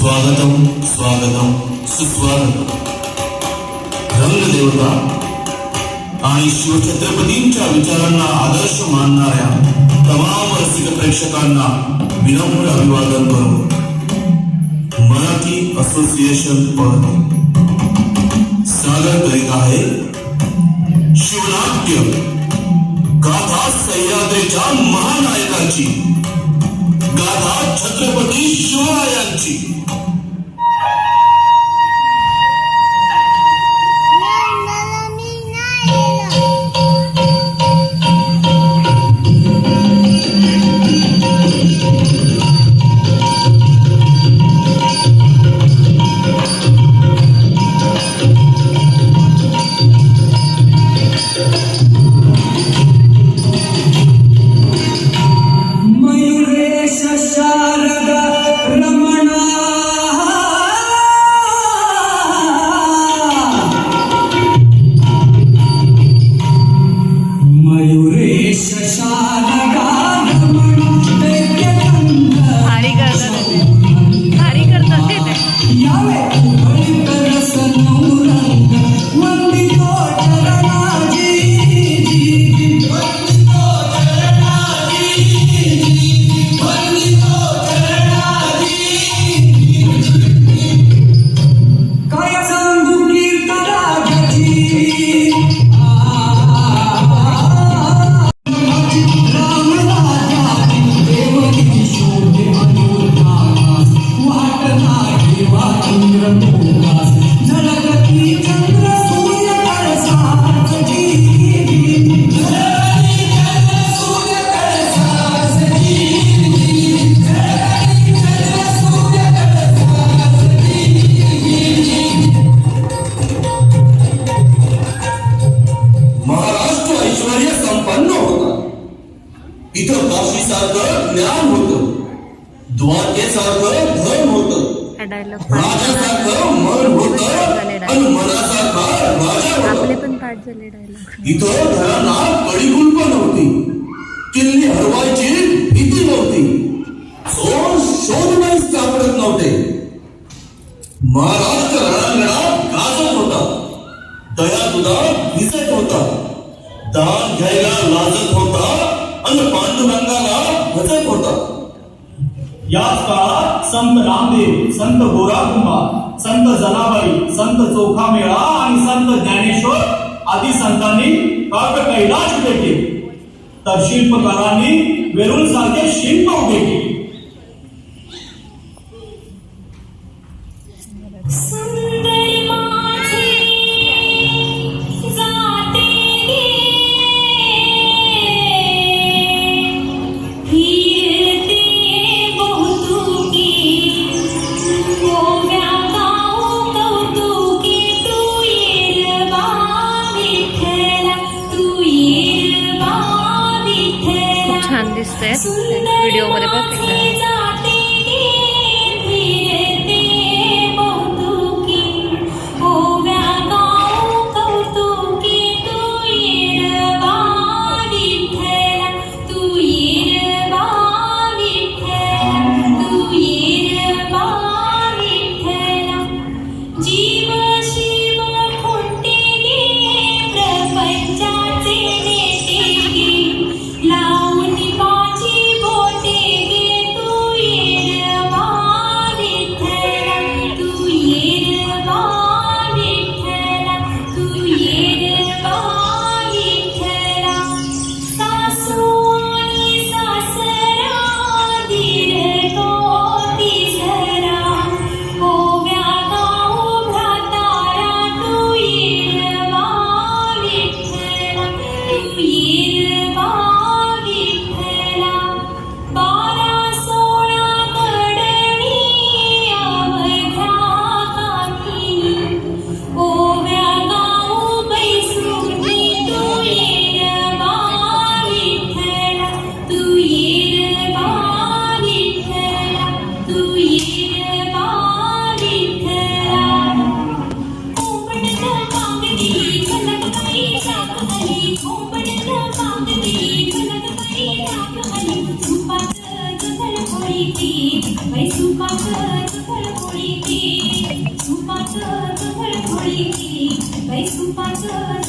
स्वागतम स्वागतम सुस्वागत रंगदेवता आणि शिवछत्रपतींच्या विचारांना आदर्श मानणाऱ्या तमाम रसिक प्रेक्षकांना विनम्र अभिवादन करू मराठी असोसिएशन पद सादर करीत आहे शिवनाट्य गाथा सह्याद्रीच्या महानायकाची गाथा छत्रपती शिवरायांची. किल्ली हरवायची भीती नव्हती. सोन शोधूनच सापडत नव्हते. महाराष्ट्र रणांगणा गाजत होता. दया दुधा भिजत होता. दान घ्यायला लाजत होता आणि पांडुरंगाला भजत होता. याच काळात संत रामदेव संत गोराकुंबा संत जनाबाई संत चोखा मेळा आणि संत ज्ञानेश्वर आदी संतांनी काट कैलाश भेटले तर शिल्पकारांनी वेरूळ सारखे शिल्प उभे केले. 白色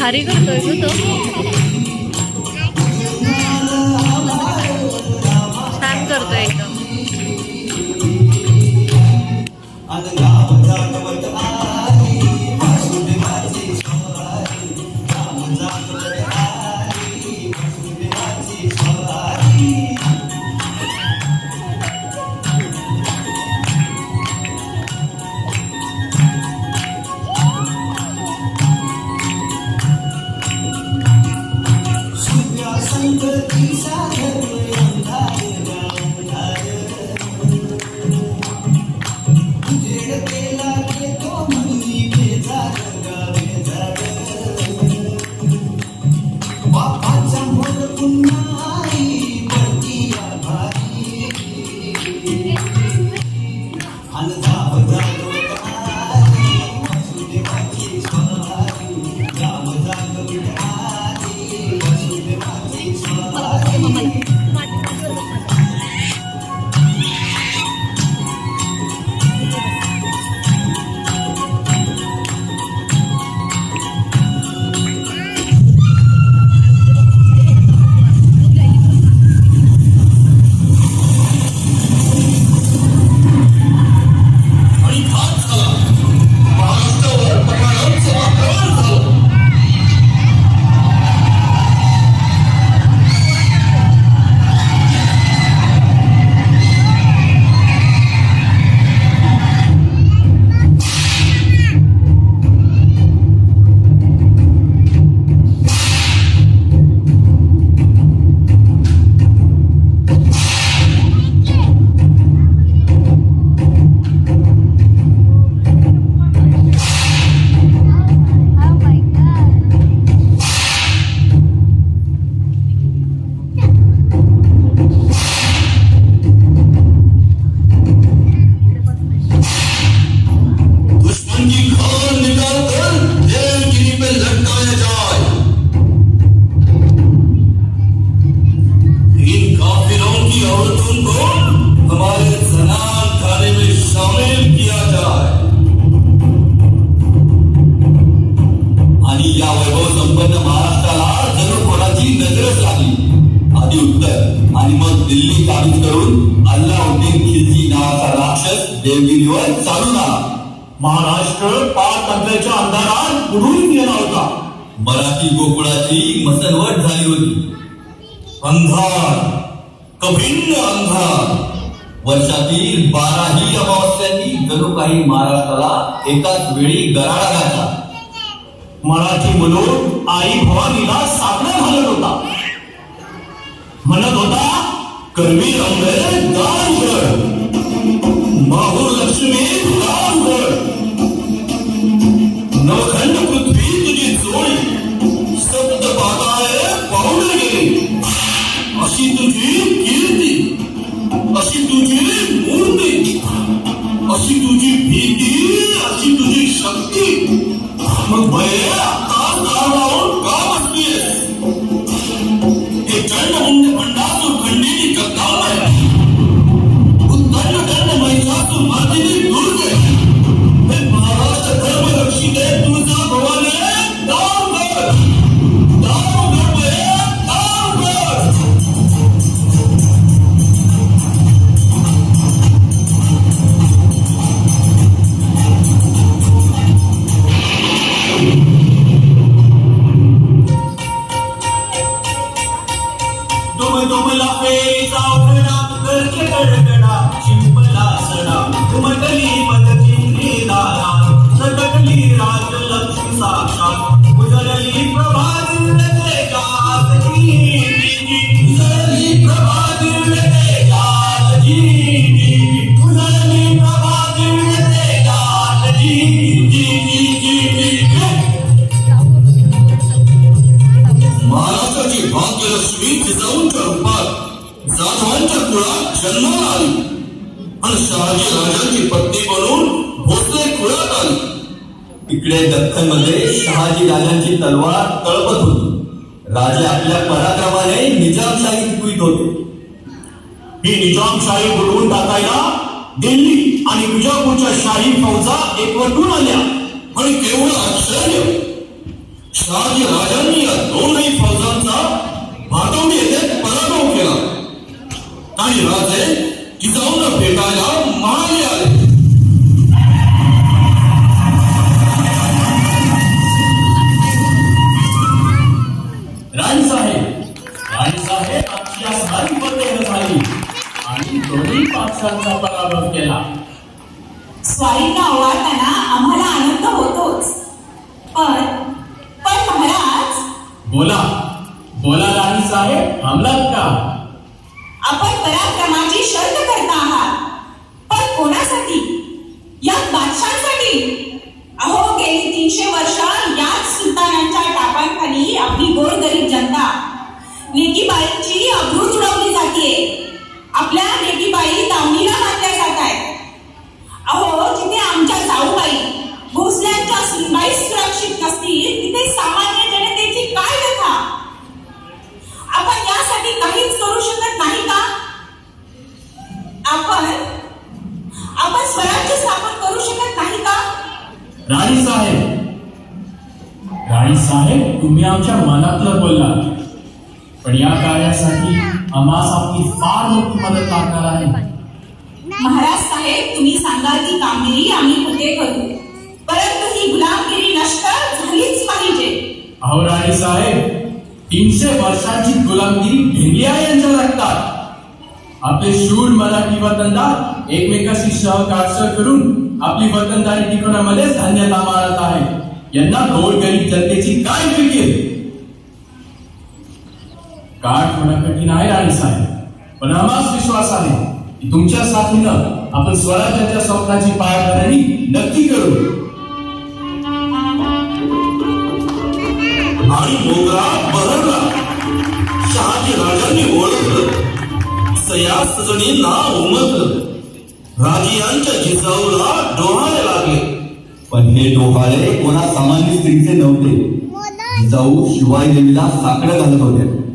भारी करतोय ग तो छान संपन्न महाराष्ट्राला जणू कोणाची नजरच लागली आधी उत्तर. आणि मग दिल्ली काबीज करून अल्लाउद्दीन खिलजी नावाचा राक्षस देवगिरीवर चालून आला. महाराष्ट्र पारतंत्र्याच्या अंधारात बुडून गेला होता. मराठी गोकुळाची मसलवट झाली होती. अंधार. कभिन्न अंधार. वर्षातील बाराही अमावस्यांनी जणू काही महाराष्ट्राला एकाच वेळी गराडा घातला. मराठी म्हणून आई भवानीला साधना घालत होता. म्हणत होता कर्मी रंग दार उघड. माहूर मग भय शिंपला सडा उमटली मदचिन्ही आणि शहाजी पत्नी बनून भोसले खुळत आली. इकडे दख्खनमध्ये शहाजी राजांची तलवार तळपत होती. राजे आपल्या पराक्रमाने निजामशाही टिकवीत होते. ही निजामशाही बुडवून टाकायला दिल्ली आणि विजापूरच्या शाही फौजा एकवटून आल्या. आणि केवळ आश्चर्य! शहाजी राजांनी या दोनही फौजांचा भाटवडी येथे पराभव केला. आणि राजे जिजाऊंना भेटायला मागे आले राणी साहेब राणी साहेब आजची या सारी फतेह झाली आणि दोन्ही पक्षांचा पराभव केला स्वारींना आवडताना आम्हाला आनंद होतोच पण पण महाराज बोला बोला राणी साहेब थांबलात का आपण पराक्रमाची शर्त करता आहात. पण कोणासाठी? या बादशांसाठी अहो गेली तीनशे वर्षांची गुलामगिरी आहे यांच्या रक्तात. आपले शूर मराठी वतनदार एकमेकाशी सहकार्य करून आपली वतनदारी टिकवण्यामध्येच धन्यता मानत आहे. यांना राणी विश्वास आहे की तुमच्या साथीनं आपण स्वराज्याच्या स्वप्नाची पायाभरणी नक्की करू. मोगरा ओळखलं सया सजणींना उमटलं राजियांच्या जिजाऊला डोहाळे लागले. पण हे डोहाळे कोणा सामान्य स्त्रीचे नव्हते. जिजाऊ शिवाय देवीला साकडं घालत होत्या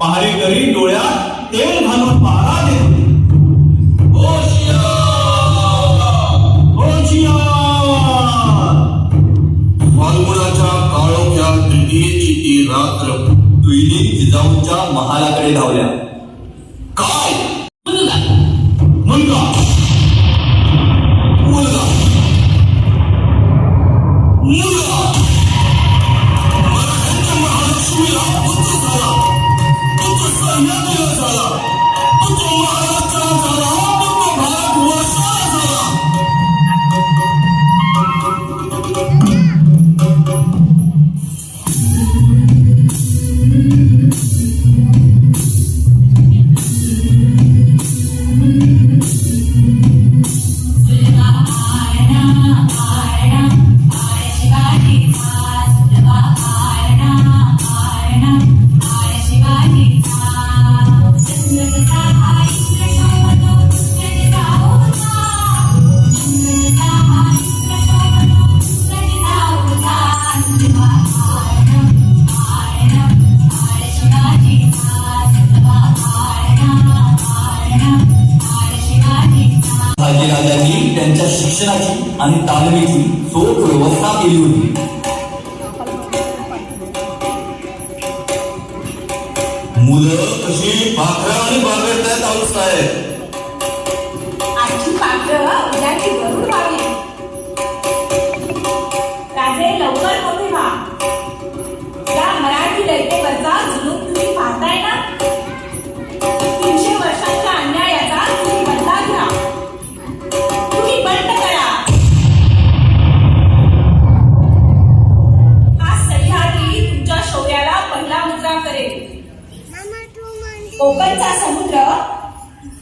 पहारेकरी डोळ्यात तेल घालून पहारा देत होते होशियार! फाल्गुनाच्या काळोख्या तृतीयेची ती रात्र तुईली जिजाऊच्या महालाकडे धावल्या लवकर मोठे व्हा या मराठी लढतेवरचा जुलूम तुम्ही पाहताय ना? तीनशे वर्षांच्या अन्यायाचा तुम्ही बदला घ्या. तुम्ही बंद करा. हा सह्याद्री तुमच्या शौर्याला पहिला मुद्रा करेल. कोकणचा समुद्र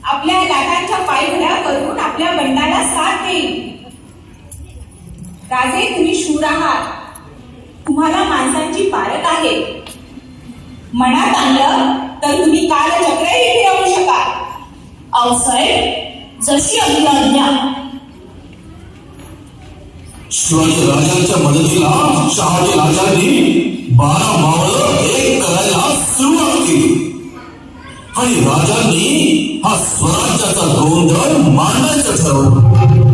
आपल्या लाटांच्या पायघड्या करून आपल्या बंडाला साथ देईल. राजे तुम्ही शूर आहात. तुम्हाला माणसांची पारख आहे. मनात आणलं तर तुम्ही काल चक्र येऊ शकाल. अवसर जशी आपली शिवाजी राजांच्या मदतीला शहाजी राजांनी बारा मावळ एक करायला सुरुवात केली. आणि राजांनी हा स्वराज्याचा गोंधळ मांडायचं ठरवलं.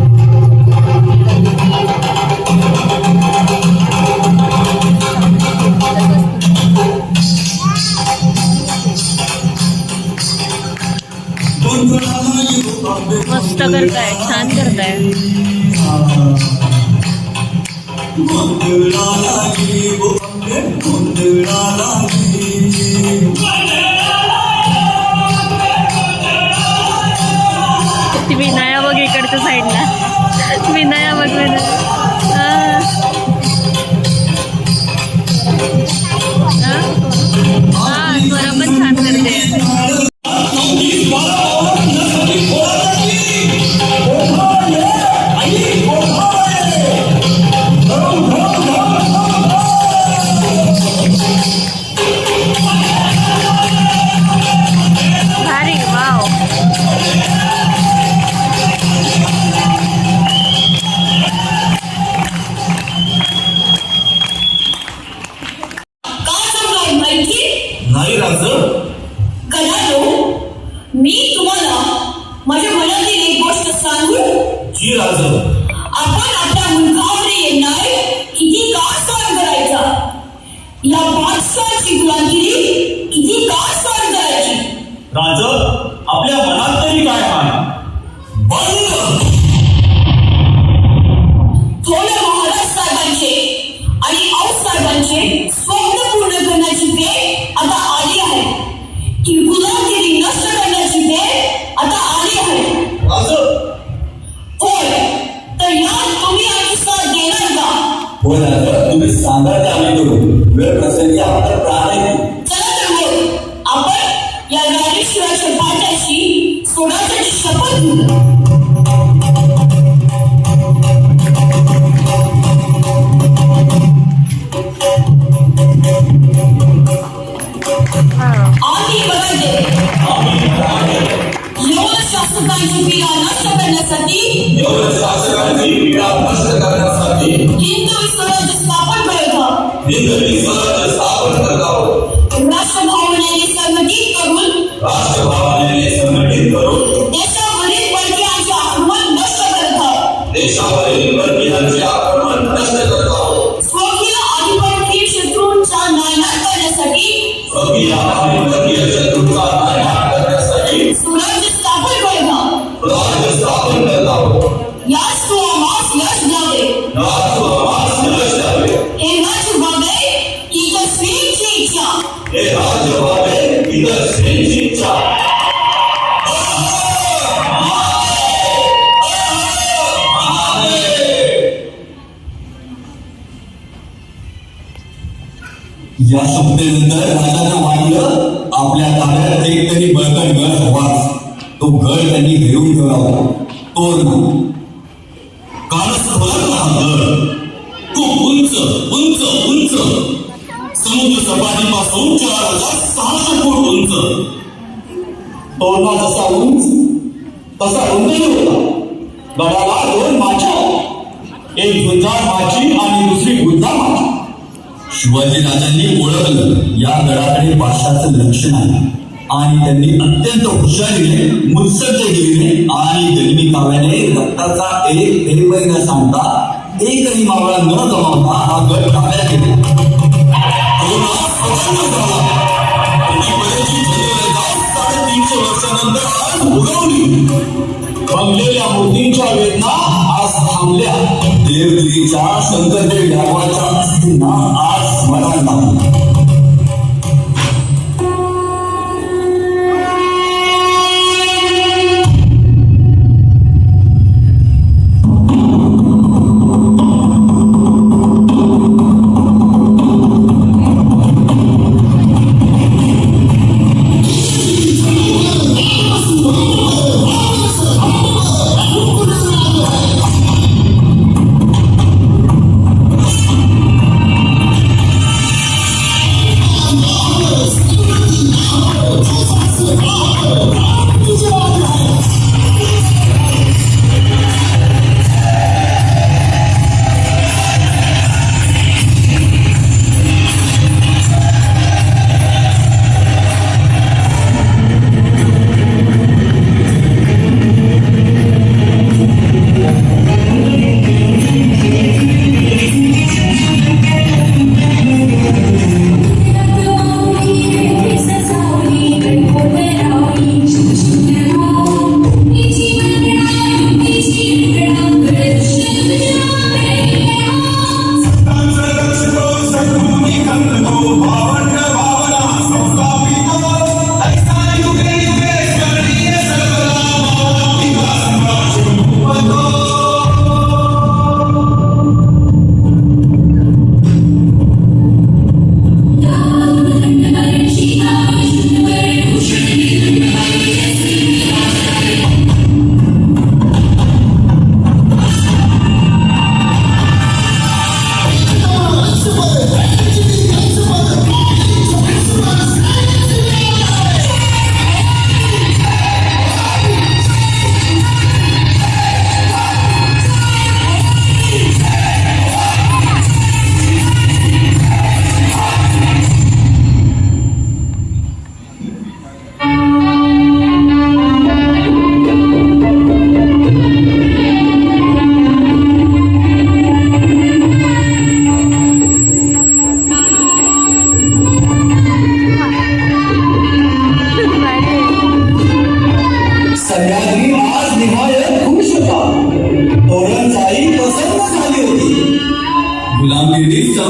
करताय छान करताय. विनाया बघ इकडच्या साईडला विनाया बघ. विनाया शासकांची पीडा नष्ट करण्यासाठी हिंदवी स्वराज्य स्थापन शब्देनंतर राजानं वाटलं आपल्या ताब्यात एक तरी बळकट गड हवाच तो गड त्यांनी घेऊन ठेवला तोर काळच फलकला हा गड तो उंच उंच उंच. समुद्र सपाटीपासून चार हजार सहाशे फूट उंच. तोरणा जसा उंच तसा रुंदही होता. गडाला दोन माच्या एक गुंजार माची आणि दुसरी गुंजार माची शिवाजी राजांनी ओळखलं. या गडाकडे पाशाचं लक्ष नाही आणि त्यांनी अत्यंत हुशारीने मुत्सद्देगिरीने आणि जन्मी काव्याने रक्ताचा एक थेंबही न सांगता एकही मावळा न गमावता हा गट ताब्यात घेतला कोरोना वर्षानंतर उगवली बंगलेल्या मूर्तींच्या वेदना थांबल्या. देवगिरीच्या शंकरदेव ढाकवाचा नाम आज मला नाही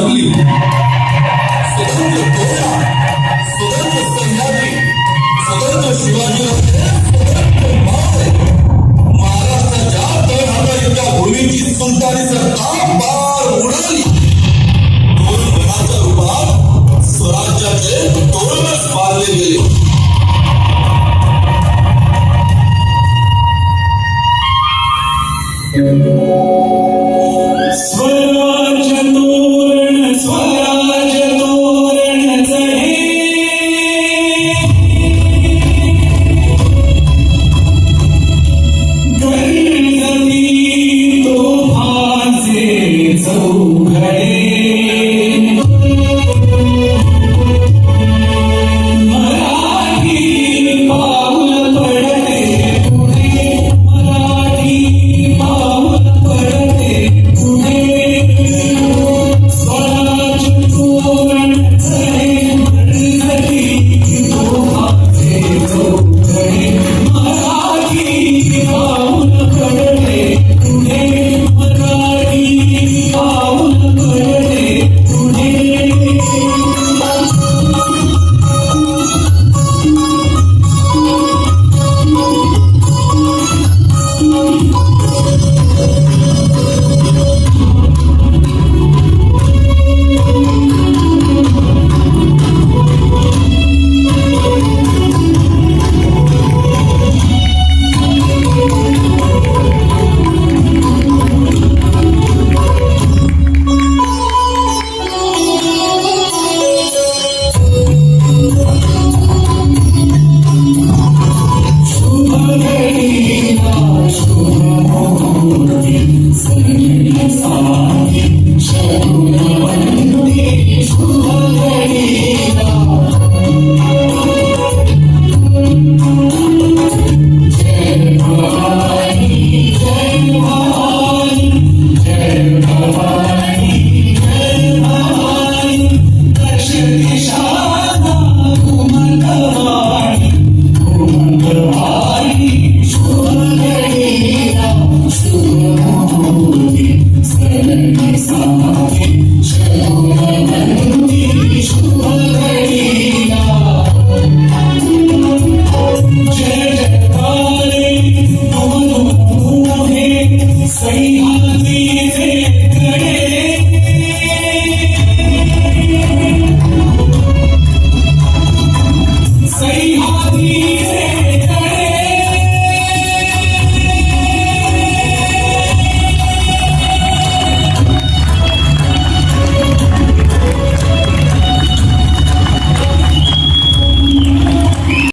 lovely